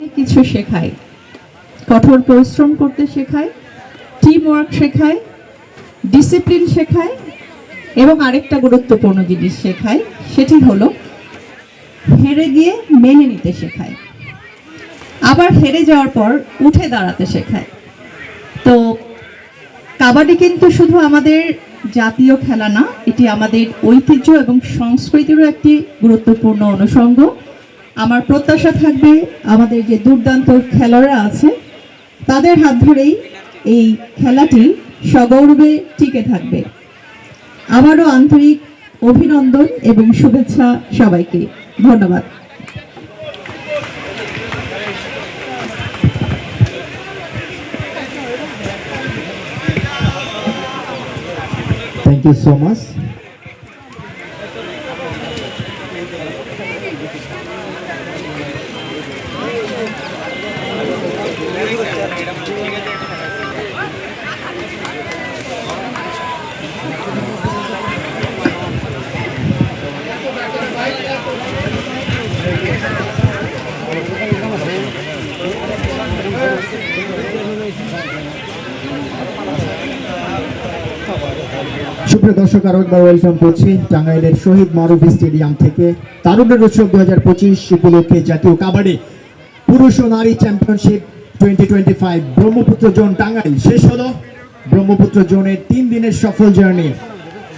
কিছু শেখায়, কঠোর পরিশ্রম করতে শেখায় টিম ওয়ার্ক শেখায় ডিসিপ্লিন শেখায় এবং আরেকটা গুরুত্বপূর্ণ জিনিস শেখায়, সেটি হলো হেরে গিয়ে মেনে নিতে শেখায়। আবার হেরে যাওয়ার পর উঠে দাঁড়াতে শেখায়। তো কাবাডি কিন্তু শুধু আমাদের জাতীয় খেলা না, এটি আমাদের ঐতিহ্য এবং সংস্কৃতিরও একটি গুরুত্বপূর্ণ অনুষঙ্গ। আমার প্রত্যাশা থাকবে আমাদের যে দুর্দান্ত খেলোয়াড়রা আছে, তাদের হাত ধরেই এই খেলাটি সগৌরবে টিকে থাকবে। আমারও আন্তরিক অভিনন্দন এবং শুভেচ্ছা সবাইকে। ধন্যবাদ। Thank you so much. সুপ্রিয় দর্শক, আরও একবার ওয়েলকাম করছি টাঙ্গাইলের শহীদ মারুফি স্টেডিয়াম থেকে তারুণ্যের উৎসব দু হাজার পঁচিশ উপলক্ষে জাতীয় কাবাডি পুরুষ ও নারী championship twenty twenty five Brahmaputra zone Tangail. শেষ হলো ব্রহ্মপুত্র জোনের তিন দিনের সফল জার্নি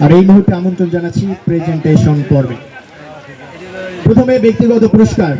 আর এই মুহূর্তে আমন্ত্রণ জানাচ্ছি প্রেজেন্টেশন পর্বে। প্রথমে ব্যক্তিগত পুরস্কার।